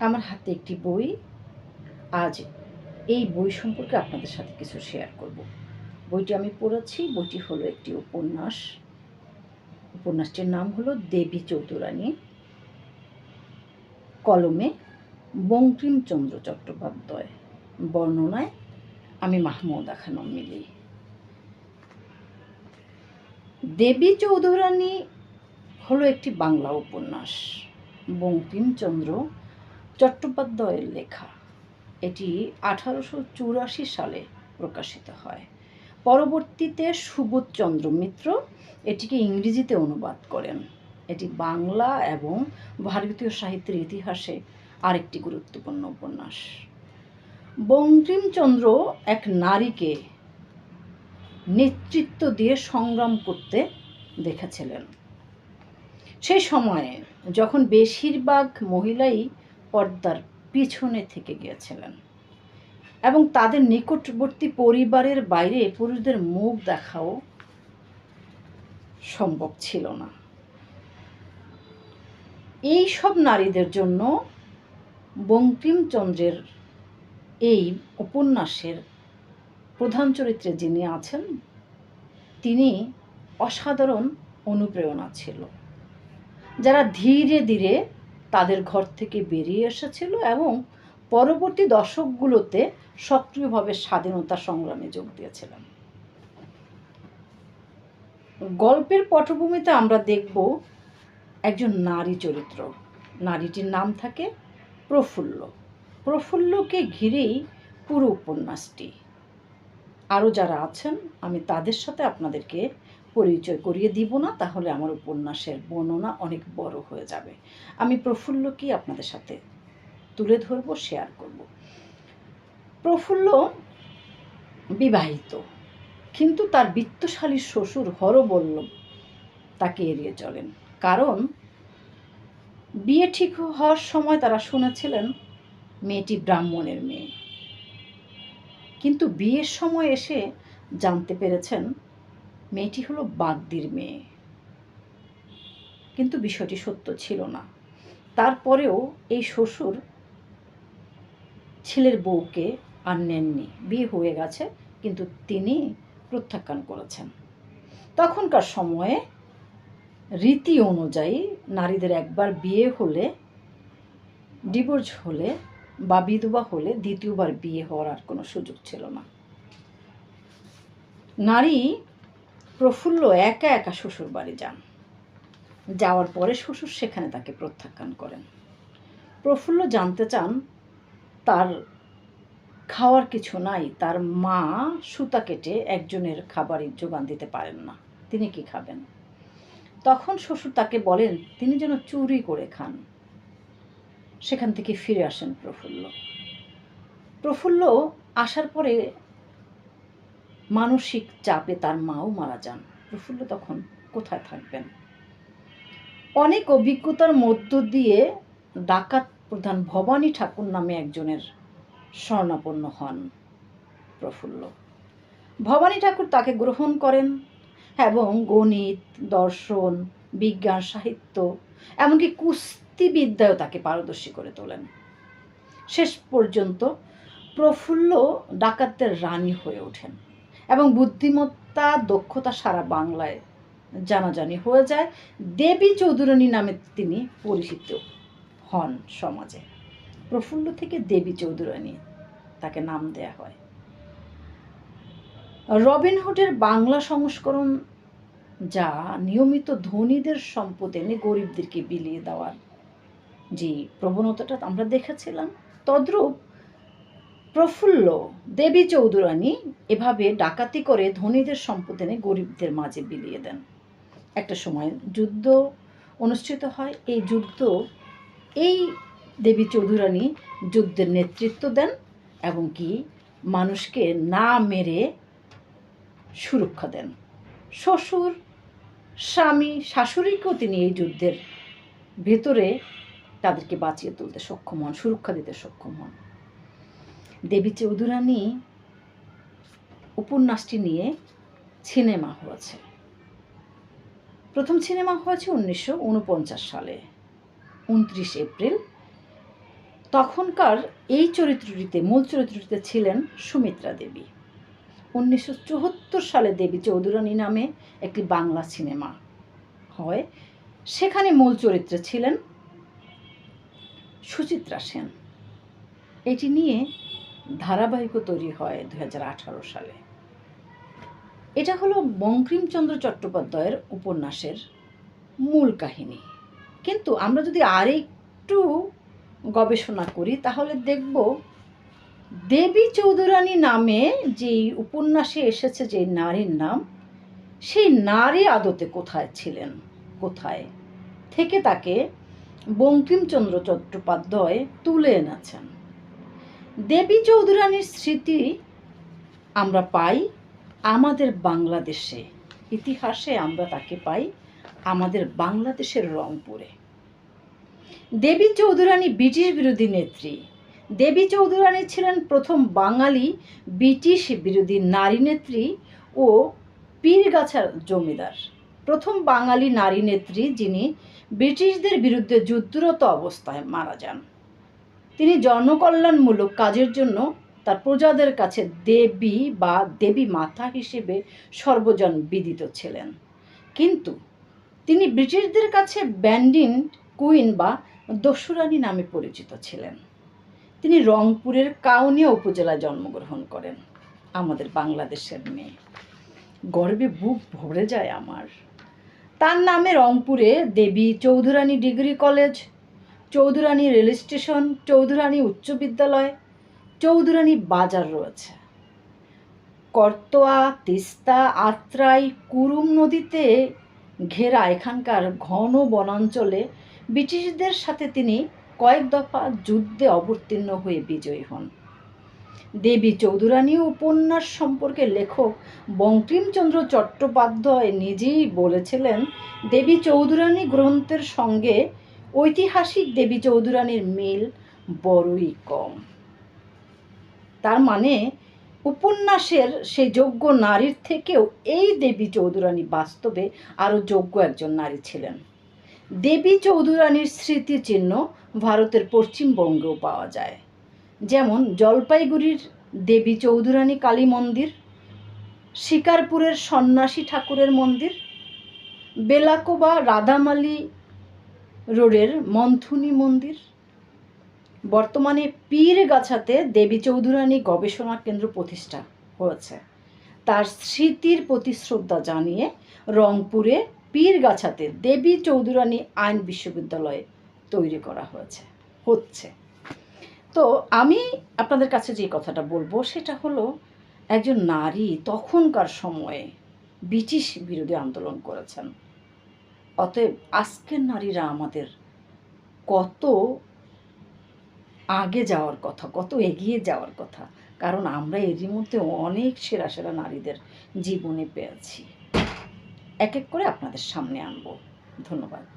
আমার হাতে একটি বই। আজ এই বই সম্পর্কে আপনাদের সাথে কিছু শেয়ার করব। বইটি আমি পড়েছি, বইটি হলো একটি উপন্যাস। উপন্যাসটির নাম হলো দেবী চৌধুরানী। কলমে বঙ্কিমচন্দ্র চট্টোপাধ্যায়। বর্ণনায় আমি মাহমুদা খানম মিলি। দেবী চৌধুরানী হলো একটি বাংলা উপন্যাস। বঙ্কিমচন্দ্র চট্টোপাধ্যায়ের লেখা। এটি আঠারোশো চুরাশি সালে প্রকাশিত হয়। পরবর্তীতে সুবোধচন্দ্র মিত্র এটিকে ইংরেজিতে অনুবাদ করেন। এটি বাংলা এবং ভারতীয় সাহিত্যের ইতিহাসে আরেকটি গুরুত্বপূর্ণ উপন্যাস। বঙ্কিমচন্দ্র এক নারীকে নেতৃত্ব দিয়ে সংগ্রাম করতে দেখেছিলেন। সেই সময়ে যখন বেশিরভাগ মহিলাই পর্দার পিছনে থেকে গিয়েছিলেন এবং তাদের নিকটবর্তী পরিবারের বাইরে পুরুষদের মুখ দেখাও সম্ভব ছিল না। এই সব নারীদের জন্য বঙ্কিমচন্দ্রের এই উপন্যাসের প্রধান চরিত্রে যিনি আছেন, তিনি অসাধারণ অনুপ্রেরণা ছিল। যারা ধীরে ধীরে তাদের ঘর থেকে বেরিয়ে এসেছিল এবং পরবর্তী দশকগুলোতে সক্রিয়ভাবে স্বাধীনতা সংগ্রামে যোগ দিয়েছিলেন। গল্পের পটভূমিতে আমরা দেখব একজন নারী চরিত্র। নারীটির নাম থাকে প্রফুল্ল। প্রফুল্লকে ঘিরেই পুরো উপন্যাসটি। আরও যারা আছেন, আমি তাদের সাথে আপনাদেরকে পরিচয় করিয়ে দিব না, তাহলে আমার উপন্যাসের বর্ণনা অনেক বড় হয়ে যাবে। আমি প্রফুল্লকেই আপনাদের সাথে তুলে ধরবো শেয়ার করব। প্রফুল্ল বিবাহিত, কিন্তু তার বিত্তশালী শ্বশুর হরবল্ল তাকে এড়িয়ে চলেন। কারণ বিয়ে ঠিক হওয়ার সময় তারা শুনেছিলেন, মেয়েটি ব্রাহ্মণের মেয়ে। কিন্তু বিয়ের সময় এসে জানতে পেরেছেন মেয়েটি হলো বাগদির মেয়ে। কিন্তু বিষয়টি সত্য ছিল না। তারপরেও এই শ্বশুর ছেলের বউকে আর নেননি। বিয়ে হয়ে গেছে, কিন্তু তিনি প্রত্যাখ্যান করেছেন। তখনকার সময়ে রীতি অনুযায়ী নারীদের একবার বিয়ে হলে, ডিভোর্স হলে বা বিধবা হলে দ্বিতীয়বার বিয়ে হওয়ার আর কোনো সুযোগ ছিল না। নারী প্রফুল্ল একা একা শ্বশুর বাড়ি যান। যাওয়ার পরে শ্বশুর সেখানে তাকে প্রত্যাখ্যান করেন। প্রফুল্ল জানতে চান, তার খাওয়ার কিছু নাই, তার মা সুতা কেটে একজনের খাবারের যোগান দিতে পারেন না, তিনি কি খাবেন? তখন শ্বশুর তাকে বলেন, তিনি যেন চুরি করে খান। সেখান থেকে ফিরে আসেন প্রফুল্ল। প্রফুল্ল আসার পরে মানসিক চাপে তার মাও মারা যান। প্রফুল্ল তখন কোথায় থাকবেন? অনেক অভিজ্ঞতার মধ্য দিয়ে ডাকাত প্রধান ভবানী ঠাকুর নামে একজনের স্বর্ণাপন্ন হন প্রফুল্ল। ভবানী ঠাকুর তাকে গ্রহণ করেন এবং গণিত, দর্শন, বিজ্ঞান, সাহিত্য, এমনকি কুস্তিবিদ্যায়ও তাকে পারদর্শী করে তোলেন। শেষ পর্যন্ত প্রফুল্ল ডাকাতদের রানী হয়ে ওঠেন। এবং বুদ্ধিমত্তা, দক্ষতা সারা বাংলায় জানাজানি হয়ে যায়। দেবী চৌধুরানী নামে তিনি পরিচিত হন সমাজে। প্রফুল্ল থেকে দেবী চৌধুরানী তাকে নাম দেয়া হয়। রবিনহুডের বাংলা সংস্করণ যা নিয়মিত ধনীদের সম্পদ এনে গরিবদেরকে বিলিয়ে দেওয়ার যে প্রবণতাটা আমরা দেখেছিলাম, তদ্রূপ প্রফুল্ল, দেবী চৌধুরানী এভাবে ডাকাতি করে ধনীদের সম্পদ এনে গরিবদের মাঝে বিলিয়ে দেন। একটা সময় যুদ্ধ অনুষ্ঠিত হয়। এই যুদ্ধ, এই দেবী চৌধুরানী যুদ্ধের নেতৃত্ব দেন এবং কি মানুষকে না মেরে সুরক্ষা দেন। শ্বশুর, স্বামী, শাশুড়িকেও তিনি এই যুদ্ধের ভেতরে তাদেরকে বাঁচিয়ে তুলতে সক্ষম হন, সুরক্ষা দিতে সক্ষম হন। দেবী চৌধুরানী উপন্যাসটি নিয়ে সিনেমা হয়েছে। প্রথম সিনেমা হয়েছে উনিশশো উনপঞ্চাশ সালে, উনত্রিশ এপ্রিল। তখনকার এই চরিত্রটিতে, মূল চরিত্রটিতে ছিলেন সুমিত্রা দেবী। উনিশশো চুয়াত্তর সালে দেবী চৌধুরানী নামে একটি বাংলা সিনেমা হয়। সেখানে মূল চরিত্রে ছিলেন সুচিত্রা সেন। এটি নিয়ে ধারাবাহিকও তৈরি হয় দু হাজার আঠারো সালে। এটা হলো বঙ্কিমচন্দ্র চট্টোপাধ্যায়ের উপন্যাসের মূল কাহিনী। কিন্তু আমরা যদি আরেকটু গবেষণা করি, তাহলে দেখব দেবী চৌধুরানী নামে যেই উপন্যাসে এসেছে যে নারীর নাম, সেই নারী আদতে কোথায় ছিলেন? কোথায়? থেকে তাকে বঙ্কিমচন্দ্র চট্টোপাধ্যায় তুলে এনেছেন। দেবী চৌধুরানীর স্মৃতি আমরা পাই আমাদের বাংলাদেশে। ইতিহাসে আমরা তাকে পাই আমাদের বাংলাদেশের রংপুরে। দেবী চৌধুরানী ব্রিটিশ বিরোধী নেত্রী। দেবী চৌধুরানী ছিলেন প্রথম বাঙালি ব্রিটিশ বিরোধী নারী নেত্রী ও পীরগাছার জমিদার। প্রথম বাঙালি নারী নেত্রী যিনি ব্রিটিশদের বিরুদ্ধে যুদ্ধরত অবস্থায় মারা যান। তিনি জনকল্যাণমূলক কাজের জন্য তার প্রজাদের কাছে দেবী বা দেবী মাতা হিসেবে সর্বজন বিদিত ছিলেন। কিন্তু তিনি ব্রিটিশদের কাছে ব্যান্ডিন, কুইন বা দস্যুরানী নামে পরিচিত ছিলেন। তিনি রংপুরের কাউনিয়া উপজেলায় জন্মগ্রহণ করেন, আমাদের বাংলাদেশের মেয়ে। গর্বে বুক ভরে যায় আমার। তার নামে রংপুরে Debi Chaudhurani degree college Chaudhurani rail station, Chaudhurani উচ্চ বিদ্যালয়, চৌধুরানী বাজার রয়েছে। করতোয়া, তিস্তা, আত্রাই, কুরুম নদীতে ঘেরা এখানকার ঘন বনাঞ্চলে ব্রিটিশদের সাথে তিনি কয়েক দফা যুদ্ধে অবতীর্ণ হয়ে বিজয়ী হন। দেবী চৌধুরানী উপন্যাস সম্পর্কে লেখক বঙ্কিমচন্দ্র চট্টোপাধ্যায় নিজেই বলেছিলেন, দেবী চৌধুরানী গ্রন্থের সঙ্গে ঐতিহাসিক দেবী চৌধুরানীর মিল বড়ই কম। তার মানে উপন্যাসের সে যোগ্য নারীর থেকেও এই দেবী চৌধুরানী বাস্তবে আরও যোগ্য একজন নারী ছিলেন। দেবী চৌধুরানীর স্মৃতিচিহ্ন ভারতের পশ্চিমবঙ্গেও পাওয়া যায়। যেমন জলপাইগুড়ির দেবী চৌধুরানী কালী মন্দির, শিকারপুরের সন্ন্যাসী ঠাকুরের মন্দির বেলাকোবা রাধামালি রোডের মন্থুনি মন্দির। বর্তমানে পীরগাছাতে দেবী চৌধুরানী গবেষণা কেন্দ্র প্রতিষ্ঠা হয়েছে। তার স্মৃতির প্রতি শ্রদ্ধা জানিয়ে রংপুরে পীরগাছাতে দেবী চৌধুরানী আইন বিশ্ববিদ্যালয় তৈরি করা হয়েছে, হচ্ছে। তো আমি আপনাদের কাছে যে কথাটা বলব, সেটা হলো একজন নারী তখনকার সময়ে ব্রিটিশ বিরোধী আন্দোলন করেছেন। অতএব আজকের নারীরা আমাদের কত আগে যাওয়ার কথা, কত এগিয়ে যাওয়ার কথা। কারণ আমরা এরই মধ্যে অনেক সেরা সেরা নারীদের জীবনে পেয়েছি। এক এক করে আপনাদের সামনে আনব। ধন্যবাদ।